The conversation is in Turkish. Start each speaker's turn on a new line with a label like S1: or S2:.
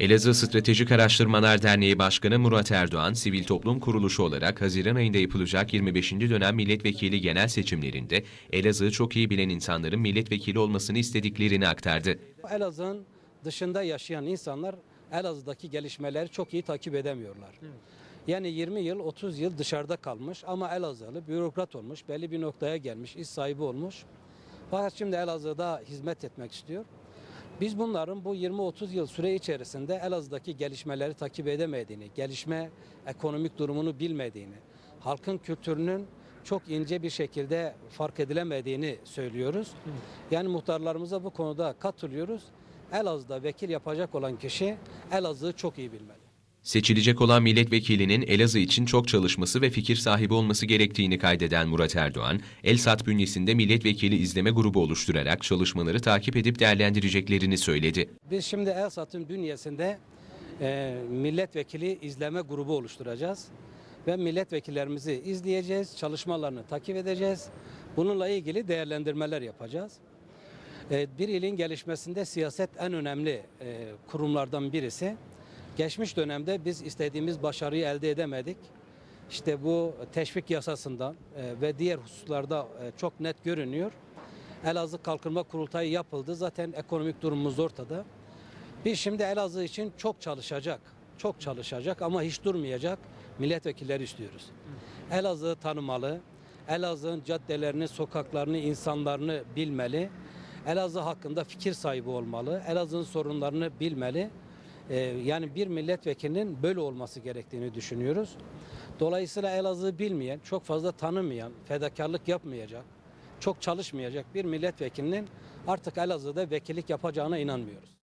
S1: Elazığ Stratejik Araştırmalar Derneği Başkanı Murat Erdoğan, sivil toplum kuruluşu olarak Haziran ayında yapılacak 25. dönem milletvekili genel seçimlerinde Elazığ'ı çok iyi bilen insanların milletvekili olmasını istediklerini aktardı.
S2: Elazığ'ın dışında yaşayan insanlar Elazığ'daki gelişmeleri çok iyi takip edemiyorlar. Yani 20 yıl, 30 yıl dışarıda kalmış ama Elazığlı bürokrat olmuş, belli bir noktaya gelmiş, iş sahibi olmuş. Fakat şimdi Elazığ'da hizmet etmek istiyor. Biz bunların bu 20-30 yıl süre içerisinde Elazığ'daki gelişmeleri takip edemediğini, gelişme ekonomik durumunu bilmediğini, halkın kültürünün çok ince bir şekilde fark edilemediğini söylüyoruz. Yani muhtarlarımıza bu konuda katılıyoruz. Elazığ'da vekil yapacak olan kişi Elazığ'ı çok iyi bilmeli.
S1: Seçilecek olan milletvekilinin Elazığ için çok çalışması ve fikir sahibi olması gerektiğini kaydeden Murat Erdoğan, Elsat bünyesinde milletvekili izleme grubu oluşturarak çalışmaları takip edip değerlendireceklerini söyledi.
S2: Biz şimdi Elsat'ın bünyesinde e, milletvekili izleme grubu oluşturacağız. Ve milletvekillerimizi izleyeceğiz, çalışmalarını takip edeceğiz. Bununla ilgili değerlendirmeler yapacağız. E, bir ilin gelişmesinde siyaset en önemli e, kurumlardan birisi. Geçmiş dönemde biz istediğimiz başarıyı elde edemedik. İşte bu teşvik yasasından e, ve diğer hususlarda e, çok net görünüyor. Elazığ Kalkınma Kurultayı yapıldı. Zaten ekonomik durumumuz ortada. Biz şimdi Elazığ için çok çalışacak, çok çalışacak ama hiç durmayacak milletvekilleri istiyoruz. Elazığ'ı tanımalı, Elazığ'ın caddelerini, sokaklarını, insanlarını bilmeli. Elazığ hakkında fikir sahibi olmalı, Elazığ'ın sorunlarını bilmeli. Ee, yani bir milletvekilinin böyle olması gerektiğini düşünüyoruz. Dolayısıyla Elazığ'ı bilmeyen, çok fazla tanımayan, fedakarlık yapmayacak, çok çalışmayacak bir milletvekilinin artık Elazığ'da vekillik yapacağına inanmıyoruz.